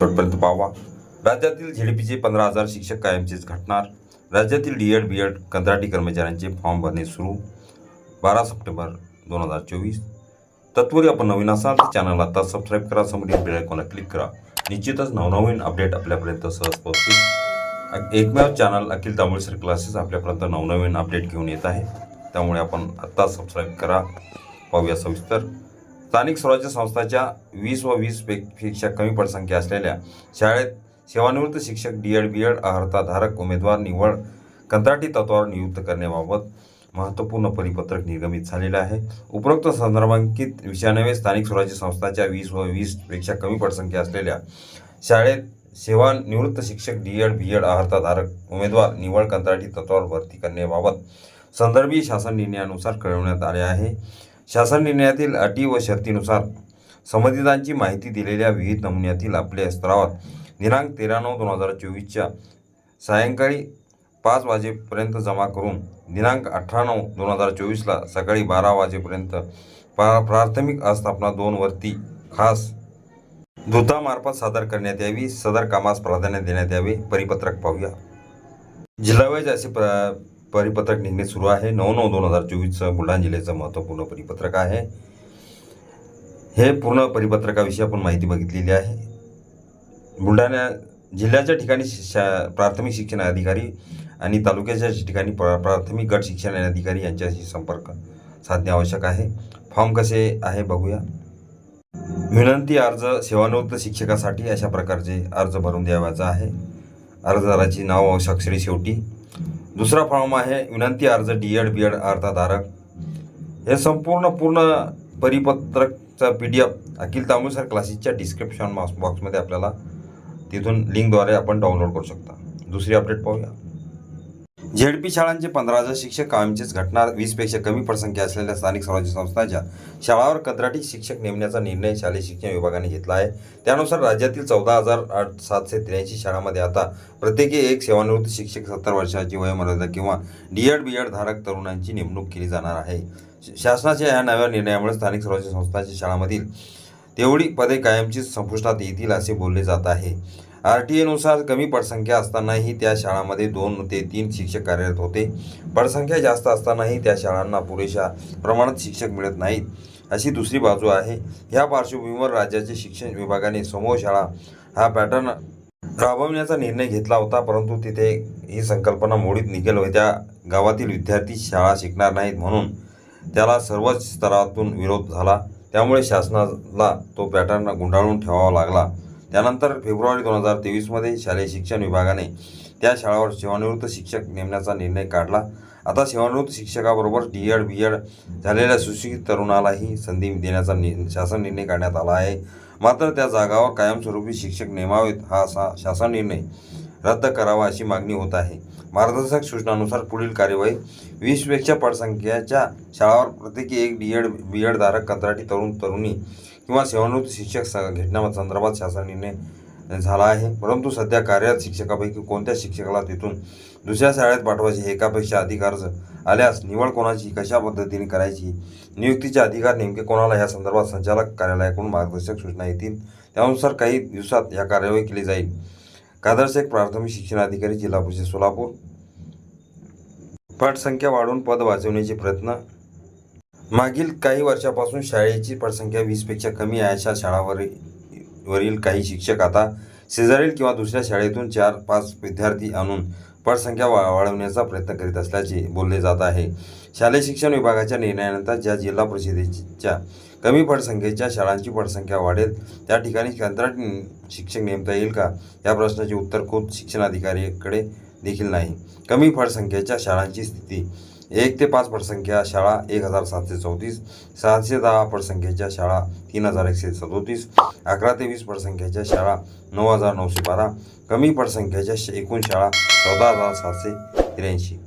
शेवटपर्यंत पाहावा राज्यातील झेडपीचे पंधरा हजार शिक्षक कायमचेच घटणार राज्यातील डी एड बी एड कंत्राटी कर्मचाऱ्यांचे फॉर्म भरणे सुरू. बारा सप्टेंबर दोन हजार चोवीस. तत्पूर्वी आपण नवीन असाल तर चॅनल आता सबस्क्राईब करा. समोरील बेलायकॉनला क्लिक करा. निश्चितच नवनवीन अपडेट आपल्यापर्यंत सहज पोहोचतील. एकमेव चॅनल अखिल तांबोळी क्लासेस आपल्यापर्यंत नवनवीन अपडेट घेऊन येत आहे. त्यामुळे आपण आत्ता सबस्क्राईब करा. पाहूया सविस्तर. स्थानिक स्वराज्य संस्थाच्या वीस व वीसपेक्षा कमी पटसंख्या असलेल्या शाळेत सेवानिवृत्त शिक्षक डी एड बी एड अर्हताधारक उमेदवार निवड कंत्राटी तत्वावर नियुक्त करण्याबाबत महत्त्वपूर्ण परिपत्रक निर्गमित झालेलं आहे. उपरोक्त संदर्भांकित विषयानवे स्थानिक स्वराज्य संस्थाच्या वीस व वीसपेक्षा कमी पटसंख्या असलेल्या शाळेत सेवानिवृत्त शिक्षक डी एड बी एड अर्हताधारक उमेदवार निवड कंत्राटी तत्वावर भरती करण्याबाबत संदर्भी शासन निर्णयानुसार कळवण्यात आले आहे. शासन निर्णयातील अटी व शर्तीनुसार संबंधितांची माहिती दिलेल्या विविध नमुन्यातील आपल्या स्तरावर दिनांक तेरा नऊ दोन हजार चोवीसच्या सायंकाळी पाच वाजेपर्यंत जमा करून दिनांक अठरा नऊ दोन हजार चोवीसला सकाळी बारा वाजेपर्यंत प्रा प्राथमिक आस्थापना दोनवरती खास दूतामार्फत सादर करण्यात यावी सदर कामास प्राधान्य देण्यात यावे. परिपत्रक पाहूया. जिल्हावाईज असे प्र परिपत्रक निघणे सुरू आहे. नऊ नऊ दोन हजार चोवीसचं बुलढाणा जिल्ह्याचं महत्त्वपूर्ण परिपत्रक आहे. हे पूर्ण परिपत्रकाविषयी आपण माहिती बघितलेली आहे. बुलढाणा जिल्ह्याच्या ठिकाणी शा प्राथमिक शिक्षण अधिकारी आणि तालुक्याच्या ठिकाणी प्रा प्राथमिक गट शिक्षण अधिकारी यांच्याशी संपर्क साधणे आवश्यक आहे. फॉर्म कसे आहे बघूया. विनंती अर्ज सेवानिवृत्त शिक्षकासाठी अशा प्रकारचे अर्ज भरून द्यावायचा आहे. अर्जदाराची नाव व शेवटी दुसरा फॉर्म आहे विनंती अर्ज डी एड बी एड अर्थधारक. हे संपूर्ण पूर्ण परिपत्रकचा P D F Akhil Tambusar क्लासेसच्या डिस्क्रिप्शन बॉक्स बॉक्समध्ये आपल्याला तिथून लिंकद्वारे आपण डाउनलोड करू शकता. दुसरी अपडेट पाहूया. झेडपी शाळांचे पंधरा हजार शिक्षक कायमचेच घटणार वीसपेक्षा कमी पटसंख्या असलेल्या स्थानिक स्वराज्य संस्थांच्या शाळावर कंत्राटी शिक्षक नेमण्याचा निर्णय शालेय शिक्षण विभागाने घेतला आहे. त्यानुसार राज्यातील चौदा हजार आठ सातशे त्र्याऐंशी शाळांमध्ये आता प्रत्येकी एक सेवानिवृत्त शिक्षक सत्तर वर्षाची वयोमर्यादा किंवा डी एड बी एड धारक तरुणांची नेमणूक केली जाणार आहे. शासनाच्या या नव्या निर्णयामुळे स्थानिक स्वराज्य संस्थांच्या शाळांमधील तेवढी पदे कायमचीच संपुष्टात येतील असे बोलले जात आहे. आर टी एनुसार कमी पटसंख्या असतानाही त्या शाळांमध्ये दोन ते तीन शिक्षक कार्यरत होते. पटसंख्या जास्त असतानाही त्या शाळांना पुरेशा प्रमाणात शिक्षक मिळत नाहीत. अशी दुसरी बाजू आहे. ह्या पार्श्वभूमीवर राज्याचे शिक्षण विभागाने समूह शाळा हा पॅटर्न राबवण्याचा निर्णय घेतला होता परंतु तिथे ही संकल्पना मोडीत निघेल होत्या गावातील विद्यार्थी शाळा शिकणार नाहीत म्हणून त्याला सर्वच स्तरातून विरोध झाला. त्यामुळे शासनाला तो पॅटर्न गुंडाळून ठेवावा लागला. त्यानंतर फेब्रुवारी दोन हजार तेवीसमध्ये शालेय शिक्षण विभागाने त्या शाळावर सेवानिवृत्त शिक्षक नेमण्याचा निर्णय काढला. आता सेवानिवृत्त शिक्षकाबरोबर डी एड बी एड झालेल्या सुशिक्षित तरुणालाही संधी देण्याचा नि शासन निर्णय काढण्यात आला आहे. मात्र त्या जागावर कायमस्वरूपी शिक्षक नेमावेत हा असा शासन निर्णय रद्द करावा अशी मागणी होत आहे. मार्गदर्शक सूचनानुसार पुढील कार्यवाही वीसपेक्षा पटसंख्येच्या शाळावर प्रत्येकी एक डी एड बी एड धारक कंत्राटी तरुण तरुणी किंवा सेवानिवृत्त शिक्षक स घेण्यासंदर्भात शासन निर्णय झाला आहे. परंतु सध्या कार्यरत शिक्षकापैकी कोणत्या शिक्षकाला तिथून दुसऱ्या शाळेत पाठवायचे हे एकापेक्षा अधिक अर्ज आल्यास निवड कोणाची कशा पद्धतीने करायची नियुक्तीचे अधिकार नेमके कोणाला या संदर्भात संचालक कार्यालयाकडून मार्गदर्शक सूचना येतील? त्यानुसार काही दिवसात या कार्यवाही केली जाईल. कादरशेख प्राथमिक शिक्षण अधिकारी जिल्हा परिषद सोलापूर. पटसंख्या वाढवून पद वाचवण्याचे प्रयत्न मागील काही वर्षापासून शाळेची पटसंख्या वीसपेक्षा आहे. अशा शाळावर वरील काही शिक्षक आता शेजारील किंवा दुसऱ्या शाळेतून चार पाच विद्यार्थी आणून पटसंख्या वा वाढवण्याचा प्रयत्न करीत असल्याचे बोलले जात आहे. शालेय शिक्षण विभागाच्या निर्णयानंतर ज्या जिल्हा परिषदेच्या कमी पटसंख्येच्या शाळांची पटसंख्या वाढेल त्या ठिकाणी कंत्राटी शिक्षक नेमता येईल का? या प्रश्नाचे उत्तर खुद शिक्षणाधिकारीकडे देखील नाही. कमी पटसंख्येच्या शाळांची स्थिती एक ते पाच पटसंख्या शाळा एक हजार सातशे चौतीस सहाशे दहा पटसंख्येच्या शाळा तीन हजार एकशे सदोतीस अकरा ते वीस पटसंख्येच्या शाळा नऊ हजार नऊशे बारा कमी पटसंख्येच्या एकूण शाळा चौदा हजार सातशे त्र्याऐंशी.